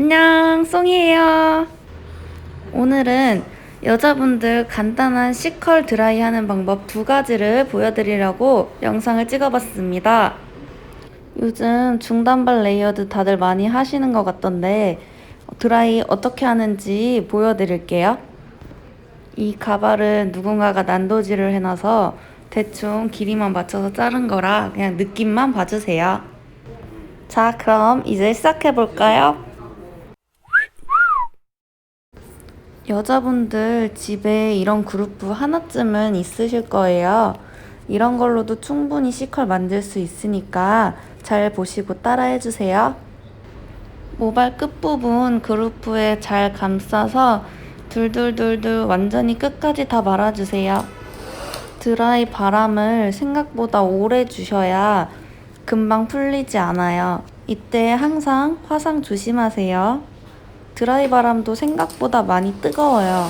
안녕, 송이에요. 오늘은 여자분들 간단한 C컬 드라이 하는 방법 두 가지를 보여드리려고 영상을 찍어봤습니다. 요즘 중단발 레이어드 다들 많이 하시는 것 같던데 드라이 어떻게 하는지 보여드릴게요. 이 가발은 누군가가 난도질을 해놔서 대충 길이만 맞춰서 자른 거라 그냥 느낌만 봐주세요. 자, 그럼 이제 시작해볼까요? 여자분들 집에 이런 그룹프 하나쯤은 있으실 거예요. 이런 걸로도 충분히 C컬 만들 수 있으니까 잘 보시고 따라해 주세요. 모발 끝부분 그루프에 잘 감싸서 둘둘둘둘 완전히 끝까지 다 말아주세요. 드라이 바람을 생각보다 오래 주셔야 금방 풀리지 않아요. 이때 항상 화상 조심하세요. 드라이 바람도 생각보다 많이 뜨거워요.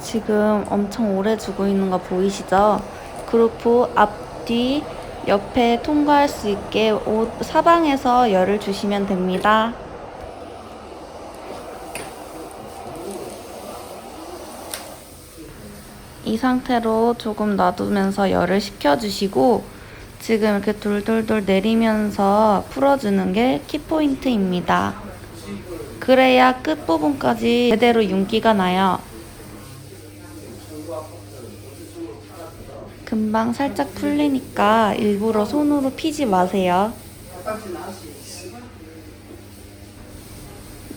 지금 엄청 오래 주고 있는 거 보이시죠? 그루프 앞, 뒤, 옆에 통과할 수 있게 옷 사방에서 열을 주시면 됩니다. 이 상태로 조금 놔두면서 열을 식혀주시고 지금 이렇게 돌돌돌 내리면서 풀어주는 게 키포인트입니다. 그래야 끝부분까지 제대로 윤기가 나요. 금방 살짝 풀리니까 일부러 손으로 피지 마세요.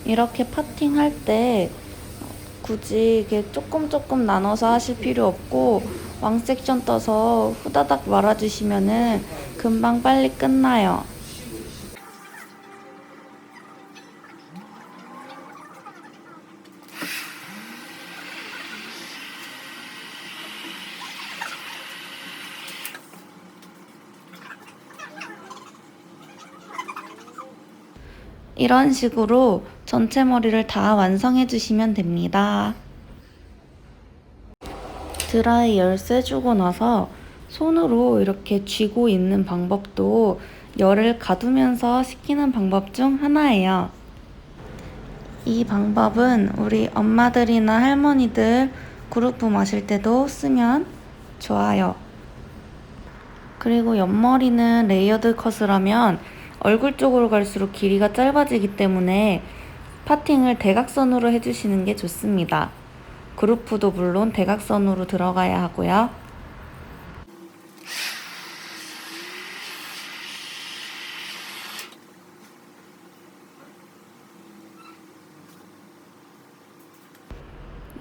이렇게 파팅 할 때 굳이 이게 조금 조금 나눠서 하실 필요 없고 왕 섹션 떠서 후다닥 말아주시면은 금방 빨리 끝나요. 이런 식으로 전체 머리를 다 완성해 주시면 됩니다. 드라이 열쇠 주고 나서 손으로 이렇게 쥐고 있는 방법도 열을 가두면서 식히는 방법 중 하나예요. 이 방법은 우리 엄마들이나 할머니들 그루프 마실 때도 쓰면 좋아요. 그리고 옆머리는 레이어드 컷을 하면 얼굴 쪽으로 갈수록 길이가 짧아지기 때문에 파팅을 대각선으로 해주시는 게 좋습니다. 그루프도 물론 대각선으로 들어가야 하고요.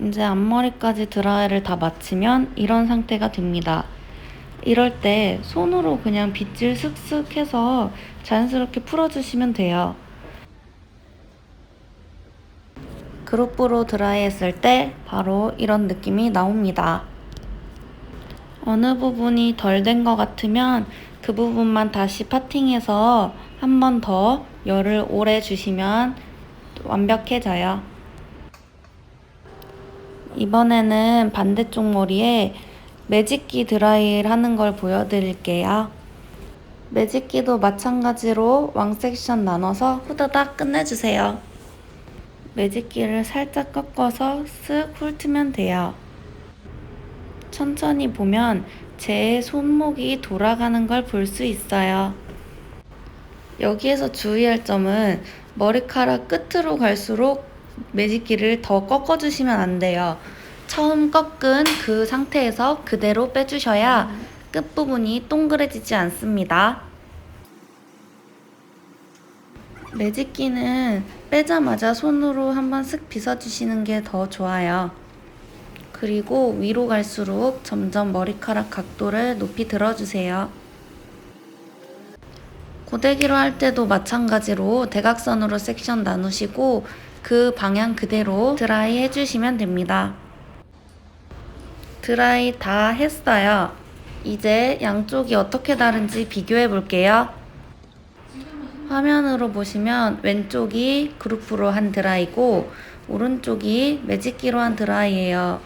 이제 앞머리까지 드라이를 다 마치면 이런 상태가 됩니다. 이럴 때 손으로 그냥 빗질 슥슥 해서 자연스럽게 풀어주시면 돼요. 그룹으로 드라이 했을 때 바로 이런 느낌이 나옵니다. 어느 부분이 덜 된 것 같으면 그 부분만 다시 파팅해서 한 번 더 열을 오래 주시면 완벽해져요. 이번에는 반대쪽 머리에 매직기 드라이를 하는 걸 보여드릴게요. 매직기도 마찬가지로 왕 섹션 나눠서 후다닥 끝내주세요. 매직기를 살짝 꺾어서 쓱 훑으면 돼요. 천천히 보면 제 손목이 돌아가는 걸 볼 수 있어요. 여기에서 주의할 점은 머리카락 끝으로 갈수록 매직기를 더 꺾어주시면 안 돼요. 처음 꺾은 그 상태에서 그대로 빼주셔야 끝부분이 동그래지지 않습니다. 매직기는 빼자마자 손으로 한번 쓱 빗어주시는 게 더 좋아요. 그리고 위로 갈수록 점점 머리카락 각도를 높이 들어주세요. 고데기로 할 때도 마찬가지로 대각선으로 섹션 나누시고 그 방향 그대로 드라이 해주시면 됩니다. 드라이 다 했어요. 이제 양쪽이 어떻게 다른지 비교해 볼게요. 화면으로 보시면 왼쪽이 그루프로 한 드라이고 오른쪽이 매직기로 한 드라이예요.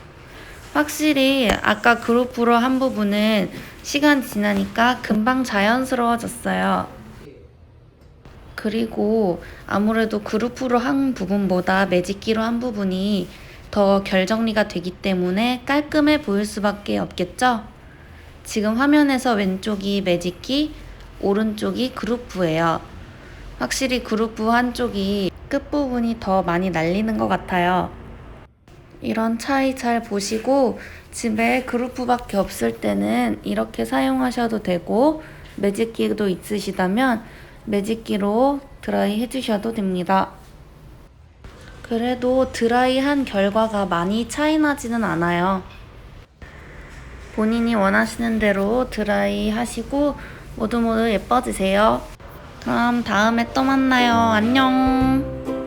확실히 아까 그루프로 한 부분은 시간 지나니까 금방 자연스러워졌어요. 그리고 아무래도 그루프로 한 부분보다 매직기로 한 부분이 더 결정리가 되기 때문에 깔끔해 보일 수밖에 없겠죠? 지금 화면에서 왼쪽이 매직기, 오른쪽이 그루프예요. 확실히 그루프 한쪽이 끝부분이 더 많이 날리는 것 같아요. 이런 차이 잘 보시고 집에 그루프밖에 없을 때는 이렇게 사용하셔도 되고 매직기도 있으시다면 매직기로 드라이 해주셔도 됩니다. 그래도 드라이한 결과가 많이 차이 나지는 않아요. 본인이 원하시는 대로 드라이 하시고 모두 모두 예뻐지세요. 그럼 다음에 또 만나요. 안녕.